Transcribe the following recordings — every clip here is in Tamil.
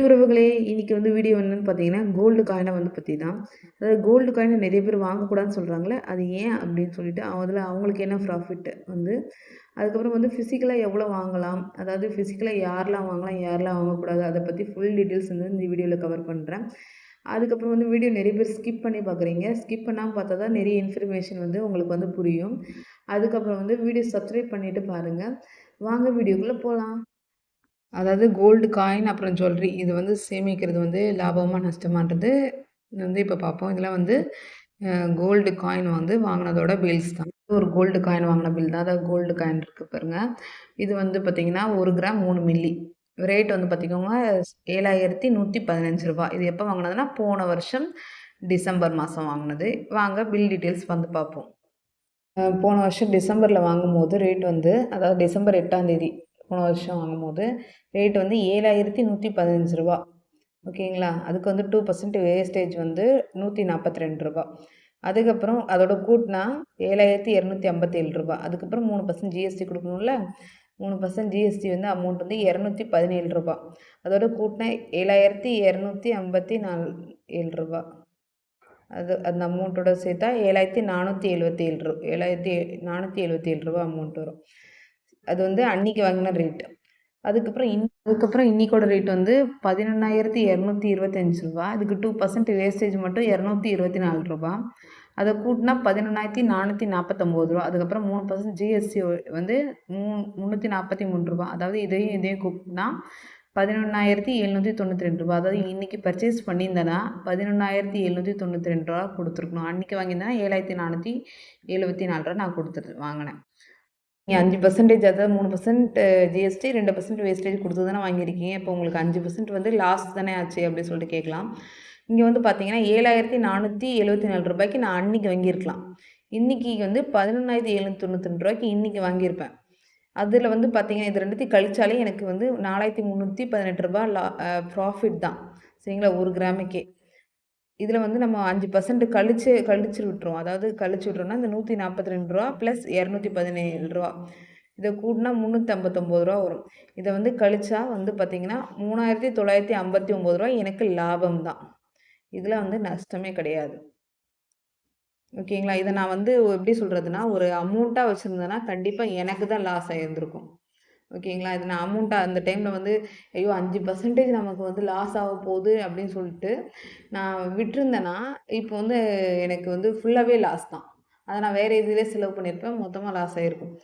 உறவுகளே இன்றைக்கி வந்து வீடியோ என்னென்னு பார்த்தீங்கன்னா கோல்டு காயினை வந்து பற்றி தான் அதாவது கோல்டு காயினை நிறைய பேர் வாங்கக்கூடாதுன்னு சொல்கிறாங்களே அது ஏன் அப்படின்னு சொல்லிட்டு அதில் அவங்களுக்கு என்ன ப்ராஃபிட் வந்து அதுக்கப்புறம் வந்து ஃபிசிக்கலாக எவ்வளோ வாங்கலாம் அதாவது ஃபிசிக்கலாக யாரெலாம் வாங்கலாம் யாரெலாம் வாங்கக்கூடாது அதை பற்றி ஃபுல் டீட்டெயில்ஸ் வந்து இந்த வீடியோவில் கவர் பண்ணுறேன் அதுக்கப்புறம் வந்து வீடியோ நிறைய பேர் ஸ்கிப் பண்ணி பார்க்குறீங்க. ஸ்கிப் பண்ணாமல் பார்த்தா தான் நிறைய இன்ஃபர்மேஷன் வந்து உங்களுக்கு வந்து புரியும். அதுக்கப்புறம் வந்து வீடியோ சப்ஸ்கிரைப் பண்ணிவிட்டு பாருங்கள் வாங்க வீடியோக்குள்ளே போகலாம் அதாவது கோல்டு காயின் அப்புறம் ஜுவல்லரி இது வந்து சேமிக்கிறது வந்து லாபமாக நஷ்டமான்றது வந்து இப்போ பார்ப்போம் இதெல்லாம் வந்து கோல்டு காயின் வந்து வாங்கினதோட பில்ஸ் தான். ஒரு கோல்டு காயின் வாங்கின பில் தான். அதாவது கோல்டு காயின் இருக்குது பாருங்கள் இது வந்து பார்த்திங்கன்னா ஒரு கிராம் மூணு மில்லி ரேட் வந்து பார்த்திங்கன்னா ஏழாயிரத்தி நூற்றி பதினஞ்சு ரூபா இது எப்போ வாங்கினதுன்னா போன வருஷம் டிசம்பர் மாதம் வாங்கினது. வாங்க பில் டீட்டெயில்ஸ் வந்து பார்ப்போம் போன வருஷம் டிசம்பரில் வாங்கும்போது ரேட் வந்து அதாவது டிசம்பர் எட்டாம் தேதி போன வருஷம் வாங்கும்போது ரேட் வந்து ஏழாயிரத்தி நூற்றி பதினஞ்சு ரூபா. ஓகேங்களா? அதுக்கு வந்து டூ பர்சன்ட் வேஸ்டேஜ் வந்து நூற்றி நாற்பத்தி ரெண்டு ரூபா. அதுக்கப்புறம் அதோட கூட்டினா ஏழாயிரத்தி இரநூத்தி ஐம்பத்தேழு ரூபா. அதுக்கப்புறம் மூணு பர்சன்ட் ஜிஎஸ்டி கொடுக்கணும்ல? மூணு பர்சன்ட் ஜிஎஸ்டி வந்து அமௌண்ட் வந்து இரநூத்தி பதினேழு ரூபா. அதோட கூட்டினா ஏழாயிரத்தி இரநூத்தி ஐம்பத்தி நாலு ஏழு ரூபா. அது அந்த அமௌண்ட்டோட சேர்த்தா ஏழாயிரத்தி நானூற்றி எழுபத்தி ஏழு ரூ ஏழாயிரத்தி நானூற்றி எழுபத்தி ஏழு ரூபா அமௌண்ட் வரும். அது வந்து அன்னைக்கு வாங்கின ரேட்டு அதுக்கப்புறம் இன் அதுக்கப்புறம் இன்றைக்கோட ரேட் வந்து பதினெண்ணாயிரத்தி இரநூத்தி இருபத்தஞ்சி ரூபா. அதுக்கு டூ பர்சன்ட் வேஸ்டேஜ் மட்டும் இரநூத்தி இருபத்தி நாலு ரூபா. அதை கூட்டினா பதினெண்ணாயிரத்தி நானூற்றி நாற்பத்தொம்போது ரூபா. அதுக்கப்புறம் மூணு பர்சன்ட் ஜிஎஸ்டி வந்து மூ முந்நூற்றி நாற்பத்தி மூணு ரூபா. அதாவது இதையும் இதையும் கூப்பிட்னா பதினொன்றாயிரத்தி எழுநூற்றி தொண்ணூற்றி ரெண்டு ரூபா. அதாவது இன்றைக்கி பர்ச்சேஸ் பண்ணியிருந்தேன்னா பதினொன்றாயிரத்தி எழுநூற்றி தொண்ணூற்றி ரெண்டு ரூபா கொடுத்துருக்கணும். அன்றைக்கி வாங்கியிருந்தேன்னா ஏழாயிரத்தி நானூற்றி எழுபத்தி நாலு ரூபா நான் கொடுத்துட்டு வாங்கினேன். நீங்கள் அஞ்சு பர்சன்டேஜ் அதாவது மூணு பர்சன்ட் ஜிஎஸ்டி ரெண்டு பர்சன்ட் வேஸ்டேஜ் கொடுத்து தானே வாங்கியிருக்கீங்க. இப்போ உங்களுக்கு அஞ்சு பர்சன்ட் வந்து லாஸ் தானே ஆச்சு அப்படின்னு சொல்லிட்டு கேட்கலாம். இங்கே வந்து பார்த்தீங்கன்னா ஏழாயிரத்தி நானூற்றி எழுபத்தி நாலு ரூபாய்க்கு நான் அன்றைக்கி வாங்கியிருக்கலாம். இன்றைக்கி வந்து பதினொன்றாயிரத்தி எழுநூற்றி தொண்ணூற்றி ரெண்டு ரூபாய்க்கு இன்றைக்கி வாங்கியிருப்பேன். அதில் வந்து பார்த்தீங்கன்னா இது ரெண்டுத்தையும் கழிச்சாலே எனக்கு வந்து நாலாயிரத்தி முந்நூற்றி பதினெட்டு ரூபா லா ப்ராஃபிட் தான். சரிங்களா? ஒரு கிராமுக்கே. இதில் வந்து நம்ம அஞ்சு பர்சன்ட் கழிச்சு கழிச்சு விட்டுருவோம். அதாவது கழிச்சு விட்றோம்னா இந்த நூற்றி நாற்பத்தி ரெண்டு ரூபா ப்ளஸ் இரநூத்தி பதினேழு ரூபா. இதை கூட்டினா முந்நூற்றம்பத்தொம்போது ரூபா வரும். இதை வந்து கழிச்சா வந்து பார்த்திங்கன்னா மூணாயிரத்தி தொள்ளாயிரத்தி ஐம்பத்தி ஒம்பது ரூபா எனக்கு லாபம் தான். இதில் வந்து நஷ்டமே கிடையாது. ஓகேங்களா? இதை நான் வந்து எப்படி சொல்கிறதுனா ஒரு அமௌண்ட்டாக வச்சுருந்தேன்னா கண்டிப்பாக எனக்கு தான் லாஸ் ஆகியிருந்திருக்கும் ஓகேங்களா? இது நான் அமௌண்ட்டாக அந்த டைமில் வந்து ஐயோ அஞ்சு பர்சன்டேஜ் நமக்கு வந்து லாஸ் ஆக போகுது அப்படின்னு சொல்லிட்டு நான் விட்டுருந்தேன்னா இப்போ வந்து எனக்கு வந்து ஃபுல்லாகவே லாஸ் தான். அதை நான் வேறு இதிலே செலவு பண்ணியிருப்பேன். மொத்தமாக லாஸ் ஆகிருக்கும்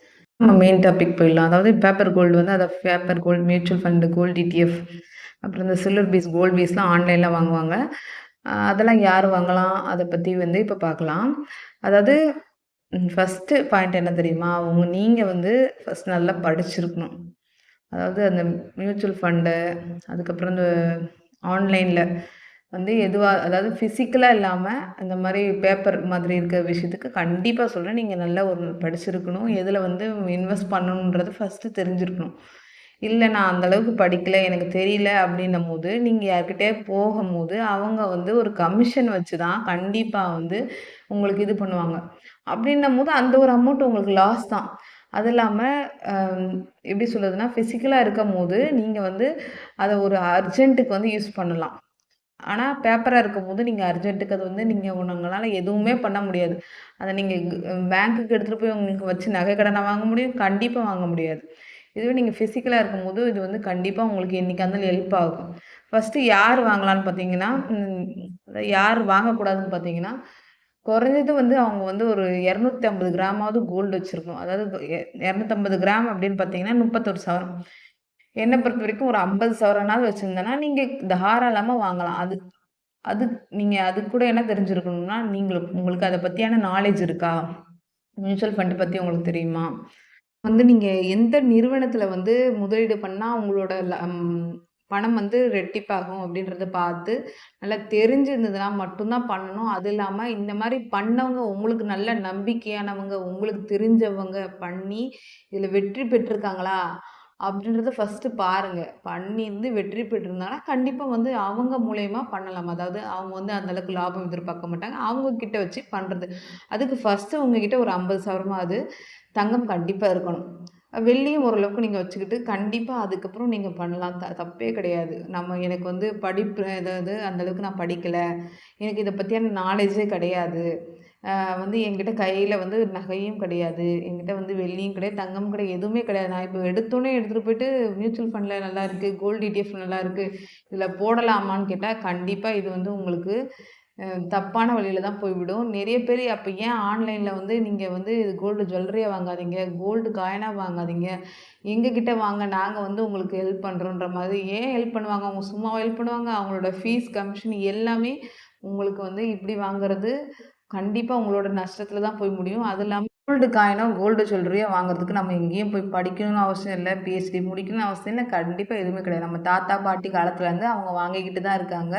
நம்ம மெயின் டாபிக் போயிடலாம். அதாவது பேப்பர் கோல்டு வந்து அதை paper gold mutual fund gold DTF அப்புறம் இந்த சில்வர் பீஸ் கோல்டு பீஸ்லாம் ஆன்லைனில் வாங்குவாங்க. அதெல்லாம் யார் வாங்கலாம்? அதை பற்றி வந்து இப்போ பார்க்கலாம். அதாவது ஃபஸ்ட்டு பாயிண்ட் என்ன தெரியுமா? அவங்க நீங்கள் வந்து ஃபஸ்ட் நல்லா படிச்சிருக்கணும். அதாவது அந்த மியூச்சுவல் ஃபண்டு அதுக்கப்புறம் இந்த ஆன்லைனில் வந்து எதுவாக அதாவது ஃபிசிக்கலாக இல்லாமல் இந்த மாதிரி பேப்பர் மாதிரி இருக்கிற விஷயத்துக்கு கண்டிப்பாக சொல்கிறேன் நீங்கள் நல்லா ஒரு படிச்சிருக்கணும். எதில் வந்து இன்வெஸ்ட் பண்ணணுன்றது ஃபஸ்ட்டு தெரிஞ்சிருக்கணும். இல்லை நான் அந்தளவுக்கு படிக்கலை எனக்கு தெரியல அப்படின்னும் போது நீங்கள் யார்கிட்டே போகும்போது அவங்க வந்து ஒரு கமிஷன் வச்சு தான் கண்டிப்பாக வந்து உங்களுக்கு இது பண்ணுவாங்க. அப்படின்னும் போது அந்த ஒரு அமௌண்ட் உங்களுக்கு லாஸ் தான். அது இல்லாமல் எப்படி சொல்கிறதுன்னா ஃபிசிக்கலாக இருக்கும் போது நீங்கள் வந்து அதை ஒரு அர்ஜென்ட்டுக்கு வந்து யூஸ் பண்ணலாம். ஆனால் பேப்பராக இருக்கும் போது நீங்கள் அர்ஜென்ட்டுக்கு அது வந்து நீங்கள் உங்களால் எதுவுமே பண்ண முடியாது. அதை நீங்கள் பேங்க்குக்கு எடுத்துகிட்டு போய் உங்களுக்கு வச்சு நகை கடனை வாங்க முடியும் கண்டிப்பாக வாங்க முடியாது. இதுவே நீங்கள் ஃபிசிக்கலாக இருக்கும்போது இது வந்து கண்டிப்பாக உங்களுக்கு இன்றைக்கி அந்த ஹெல்ப் ஆகும். ஃபஸ்ட்டு யார் வாங்கலான்னு பார்த்தீங்கன்னா யார் வாங்கக்கூடாதுன்னு பார்த்தீங்கன்னா குறைஞ்சது வந்து அவங்க வந்து ஒரு இரநூத்தி ஐம்பது கிராமாவது கோல்டு வச்சுருக்கணும். அதாவது இரநூத்தம்பது கிராம் அப்படின்னு பார்த்தீங்கன்னா முப்பத்தொரு சவரம். என்னை பொறுத்த வரைக்கும் ஒரு ஐம்பது சவரனாவது வச்சுருந்தேன்னா நீங்கள் தாராளமாக வாங்கலாம். அது அது நீங்கள் அது கூட என்ன தெரிஞ்சிருக்கணும்னா நீங்கள் உங்களுக்கு அதை பற்றியான நாலேஜ் இருக்கா? மியூச்சுவல் ஃபண்டு பற்றி உங்களுக்கு தெரியுமா? வந்து நீங்கள் எந்த நிறுவனத்தில் வந்து முதலீடு பண்ணால் உங்களோட பணம் வந்து ரெட்டிப்பாகும் அப்படின்றத பார்த்து நல்லா தெரிஞ்சிருந்ததுன்னா மட்டும்தான் பண்ணணும். அது இல்லாமல் இந்த மாதிரி பண்ணவங்க உங்களுக்கு நல்ல நம்பிக்கையானவங்க உங்களுக்கு தெரிஞ்சவங்க பண்ணி இதில் வெற்றி பெற்றிருக்காங்களா? அப்படின்றத ஃபஸ்ட்டு பாருங்கள் பண்ணியிருந்து வெற்றி பெற்றிருந்தாங்கன்னா கண்டிப்பாக வந்து அவங்க மூலயமா பண்ணலாம். அதாவது அவங்க வந்து அந்தளவுக்கு லாபம் எதிர்பார்க்க மாட்டாங்க. அவங்க கிட்ட வச்சு பண்ணுறது அதுக்கு ஃபஸ்ட்டு உங்ககிட்ட ஒரு ஐம்பது சவரமாவது தங்கம் கண்டிப்பாக இருக்கணும். வெள்ளியும் ஓரளவுக்கு நீங்கள் வச்சுக்கிட்டு கண்டிப்பாக அதுக்கப்புறம் நீங்கள் பண்ணலாம். த தப்பே கிடையாது. நம்ம எனக்கு வந்து படிப்பு ஏதாவது அந்தளவுக்கு நான் படிக்கலை. எனக்கு இதை பற்றியான நாலேஜே கிடையாது. வந்து என்கிட்ட கையில் வந்து நகையும் கிடையாது. என்கிட்ட வந்து வெள்ளியும் கிடையாது. தங்கமும் கிடையாது எதுவுமே கிடையாது. நான் இப்போ எடுத்தோன்னே எடுத்துகிட்டு போயிட்டு மியூச்சுவல் ஃபண்டில் நல்லா இருக்குது கோல்டு இடிஎஃப் நல்லா இருக்குது இதில் போடலாமான்னு கேட்டால் கண்டிப்பாக இது வந்து உங்களுக்கு தப்பான வழியில் தான் போய்விடும் நிறைய பேர் அப்போ ஏன் ஆன்லைனில் வந்து நீங்கள் வந்து இது கோல்டு ஜுவல்லரியாக வாங்காதீங்க கோல்டு காயினாக வாங்காதீங்க எங்ககிட்ட வாங்க நாங்கள் வந்து உங்களுக்கு ஹெல்ப் பண்ணுறோன்ற மாதிரி ஏன் ஹெல்ப் பண்ணுவாங்க? அவங்க சும்மா ஹெல்ப் பண்ணுவாங்க. அவங்களோட ஃபீஸ் கமிஷன் எல்லாமே உங்களுக்கு வந்து இப்படி வாங்குறது கண்டிப்பாக உங்களோட நஷ்டத்தில் தான் போய் முடியும். அது இல்லாமல் கோல்டு காயினோ கோல்டு ஜுவல்லரியோ வாங்குறதுக்கு நம்ம எங்கேயும் போய் படிக்கணும்னு அவசியம் இல்லை பிஹெச்டி முடிக்கணும்னு அவசியம் இல்லை கண்டிப்பாக எதுவுமே கிடையாது. நம்ம தாத்தா பாட்டி காலத்துலேருந்து அவங்க வாங்கிக்கிட்டு தான் இருக்காங்க.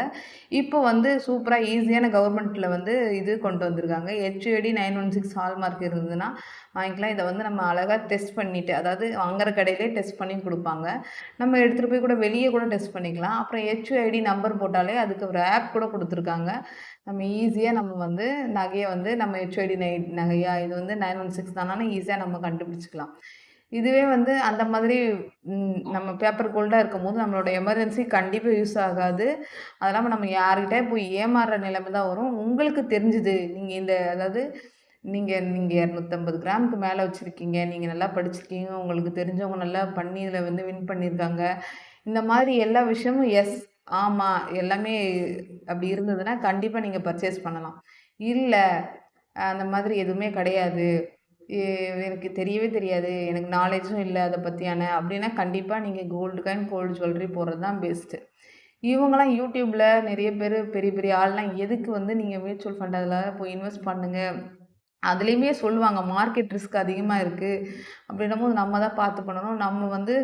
இப்போ வந்து சூப்பராக ஈஸியான கவர்மெண்ட்டில் வந்து இது கொண்டு வந்திருக்காங்க. HAT nine one six hallmark இருந்ததுன்னா வாங்கிக்கலாம். இதை வந்து நம்ம அழகாக டெஸ்ட் பண்ணிவிட்டு அதாவது வாங்குற கடையிலே டெஸ்ட் பண்ணி கொடுப்பாங்க. நம்ம எடுத்துகிட்டு போய் கூட வெளியே கூட டெஸ்ட் பண்ணிக்கலாம். அப்புறம் ஹெச்ஐடி நம்பர் போட்டாலே அதுக்கு ஒரு ஆப் கூட கொடுத்துருக்காங்க. நம்ம ஈஸியாக நம்ம வந்து நகையை வந்து நம்ம ஹெச்ஓடி நை நகையா இது வந்து நைன் ஒன் சிக்ஸ் தானே ஈஸியாக நம்ம கண்டுபிடிச்சிக்கலாம். இதுவே வந்து அந்த மாதிரி நம்ம பேப்பர் கோல்டாக இருக்கும் போது நம்மளோட எமர்ஜென்சி கண்டிப்பாக யூஸ் ஆகாது. அது இல்லாமல் நம்ம யார்கிட்டே போய் ஏமாறுற நிலைமை தான் வரும். உங்களுக்கு தெரிஞ்சுது நீங்கள் இந்த அதாவது நீங்கள் நீங்கள் இரநூத்தம்பது கிராமுக்கு மேலே வச்சுருக்கீங்க நீங்கள் நல்லா படிச்சிருக்கீங்க உங்களுக்கு தெரிஞ்சவங்க நல்லா பண்ணி இதில் வந்து வின் பண்ணியிருக்காங்க இந்த மாதிரி எல்லா விஷயமும் எஸ் ஆமாம் எல்லாமே அப்படி இருந்ததுன்னா கண்டிப்பாக நீங்கள் பர்ச்சேஸ் பண்ணலாம். இல்லை அந்த மாதிரி எதுவுமே கிடையாது. எனக்கு தெரியவே தெரியாது. எனக்கு நாலேஜும் இல்லை அதை பற்றியான அப்படின்னா கண்டிப்பாக நீங்கள் கோல்டு காயின் கோல்டு ஜுவல்லரி போடுறது தான் பெஸ்ட்டு இவங்களாம் யூடியூப்பில் நிறைய பேர் பெரிய பெரிய ஆள்லாம் எதுக்கு வந்து நீங்கள் மியூச்சுவல் ஃபண்ட் அதில் போய் இன்வெஸ்ட் பண்ணுங்கள் அதுலேயுமே சொல்லுவாங்க மார்க்கெட் ரிஸ்க் அதிகமாக இருக்குது அப்படின்னும் போது நம்ம தான் பார்த்து பண்ணணும். நம்ம வந்து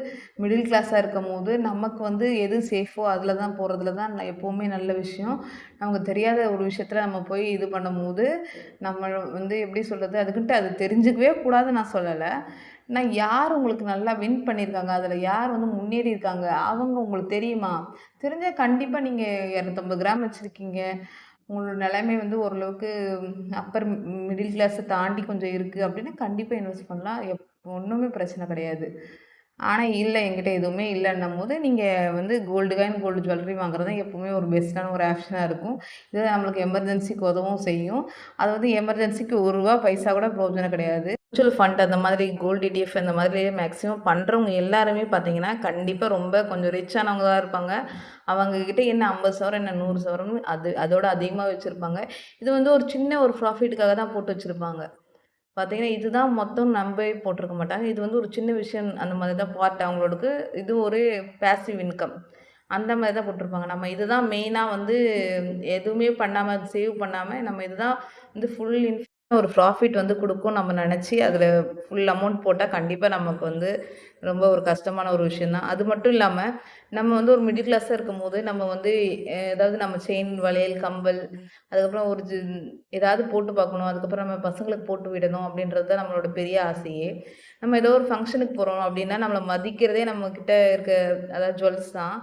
மிடில் கிளாஸாக இருக்கும் போது நமக்கு வந்து எது சேஃபோ அதில் தான் போகிறதுல தான் எப்போவுமே நல்ல விஷயம். நமக்கு தெரியாத ஒரு விஷயத்தில் நம்ம போய் இது பண்ணும்போது நம்ம வந்து எப்படி சொல்கிறது அதுக்கிட்ட அது தெரிஞ்சுக்கவே கூடாதுன்னு நான் சொல்லலை. நான் யார் உங்களுக்கு நல்லா வின் பண்ணியிருக்காங்க? அதில் யார் வந்து முன்னேறி இருக்காங்க? அவங்க உங்களுக்கு தெரியுமா? தெரிஞ்சால் கண்டிப்பாக நீங்கள் இரநூத்தம்பது கிராம் வச்சுருக்கீங்க. உங்களோட நிலைமை வந்து ஓரளவுக்கு அப்பர் மிடில் கிளாஸை தாண்டி கொஞ்சம் இருக்குது அப்படின்னா கண்டிப்பாக இன்வெஸ்ட் பண்ணலாம். எப் ஒன்றுமே பிரச்சனை கிடையாது. ஆனால் இல்லை என்கிட்ட எதுவுமே இல்லைன்னும் போது நீங்கள் வந்து கோல்டு காயின் கோல்டு ஜுவல்லரி வாங்குறது தான் எப்போவுமே ஒரு பெஸ்ட்டான ஒரு ஆப்ஷனாக இருக்கும். இது நம்மளுக்கு எமர்ஜென்சிக்கு உதவும் செய்யும். அது வந்து எமர்ஜென்சிக்கு ஒரு ரூபா பைசா கூட பிரோஜனம் கிடையாது. மியூச்சுவல் ஃபண்ட் அந்த மாதிரி கோல்டு இடிஎஃப் அந்த மாதிரி மேக்ஸிமம் பண்ணுறவங்க எல்லாருமே பார்த்தீங்கன்னா கண்டிப்பாக ரொம்ப கொஞ்சம் ரிச்சானவங்க தான் இருப்பாங்க. அவங்கக்கிட்ட என்ன ஐம்பது சவரம் என்ன நூறு சவரம்னு அது அதோட அதிகமாக வச்சுருப்பாங்க. இது வந்து ஒரு சின்ன ஒரு ப்ராஃபிட்டுக்காக தான் போட்டு வச்சுருப்பாங்க. பார்த்தீங்கன்னா இதுதான் மொத்தம் நம்பி போட்டிருக்க மாட்டாங்க. இது வந்து ஒரு சின்ன விஷயம். அந்த மாதிரி தான் பார்ட் அவங்களோடக்கு இது ஒரு பேசிவ் இன்கம் அந்த மாதிரி தான் போட்டிருப்பாங்க. நம்ம இதுதான் மெயினாக வந்து எதுவுமே பண்ணாமல் சேவ் பண்ணாமல் நம்ம இதுதான் வந்து ஃபுல் இன் ஒரு ப்ராஃபிட் வந்து கொடுக்கும் நம்ம நினச்சி அதில் ஃபுல் அமௌண்ட் போட்டால் கண்டிப்பாக நமக்கு வந்து ரொம்ப ஒரு கஷ்டமான ஒரு விஷயந்தான் அது மட்டும் இல்லாமல் நம்ம வந்து ஒரு மிடில் கிளாஸாக இருக்கும் போது நம்ம வந்து ஏதாவது நம்ம செயின் வளையல் கம்பல் அதுக்கப்புறம் ஒரு ஏதாவது போட்டு பார்க்கணும். அதுக்கப்புறம் நம்ம பசங்களுக்கு போட்டு விடணும் அப்படின்றது தான் நம்மளோட பெரிய ஆசையே. நம்ம ஏதோ ஒரு ஃபங்க்ஷனுக்கு போகிறோம் அப்படின்னா நம்மளை மதிக்கிறதே நம்மக்கிட்ட இருக்க அதாவது ஜுவல்ஸ் தான்.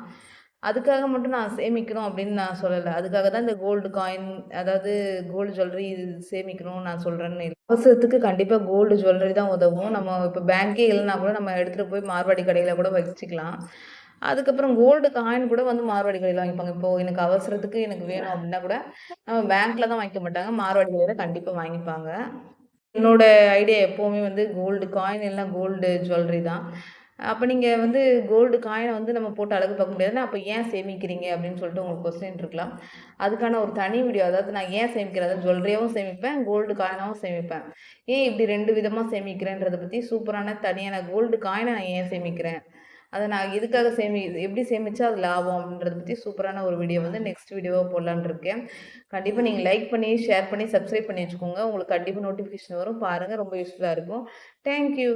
அதுக்காக மட்டும் நான் சேமிக்கணும் அப்படின்னு நான் சொல்லலை. அதுக்காக தான் இந்த கோல்டு காயின் அதாவது கோல்டு ஜுவல்லரி சேமிக்கணும் நான் சொல்கிறேன்னு அவசரத்துக்கு கண்டிப்பாக கோல்டு ஜுவல்லரி தான் உதவும். நம்ம இப்போ பேங்க்கே இல்லைனா கூட நம்ம எடுத்துகிட்டு போய் மார்வாடி கடையில் கூட வச்சுக்கலாம். அதுக்கப்புறம் கோல்டு காயின் கூட வந்து மார்வாடி கடையில் வாங்கிப்பாங்க. இப்போது எனக்கு அவசரத்துக்கு எனக்கு வேணும் அப்படின்னா கூட நம்ம பேங்க்கில் தான் வாங்கிக்க மாட்டாங்க. மார்வாடி கடையில் கண்டிப்பாக வாங்கிப்பாங்க. என்னோட ஐடியா எப்போவுமே வந்து கோல்டு காயின் எல்லாம் கோல்டு ஜுவல்லரி தான். அப்போ நீங்கள் வந்து கோல்டு காயினை வந்து நம்ம போட்டு அழகு பார்க்க முடியாதுன்னா அப்போ ஏன் சேமிக்கிறீங்க? அப்படின்னு சொல்லிட்டு உங்களுக்கு கொஸ்டின் இருக்கலாம். அதுக்கான ஒரு தனி வீடியோ அதாவது நான் ஏன் சேமிக்கிறேன்? அதாவது ஜுவல்லரியாகவும் சேமிப்பேன் கோல்டு காயினாகவும் சேமிப்பேன். ஏன் இப்படி ரெண்டு விதமாக சேமிக்கிறேன்றதை பற்றி சூப்பரான தனியான கோல்டு காயினை நான் ஏன் சேமிக்கிறேன்? அதை நான் எதுக்காக சேமி எப்படி சேமித்தா அது லாபம் அப்படின்றத பற்றி சூப்பரான ஒரு வீடியோ வந்து நெக்ஸ்ட் வீடியோவாக போடலான் இருக்கேன். கண்டிப்பாக நீங்கள் லைக் பண்ணி ஷேர் பண்ணி சப்ஸ்கிரைப் பண்ணி வச்சுக்கோங்க. உங்களுக்கு கண்டிப்பாக நோட்டிஃபிகேஷன் வரும். பாருங்கள் ரொம்ப யூஸ்ஃபுல்லாக இருக்கும். தேங்க்யூ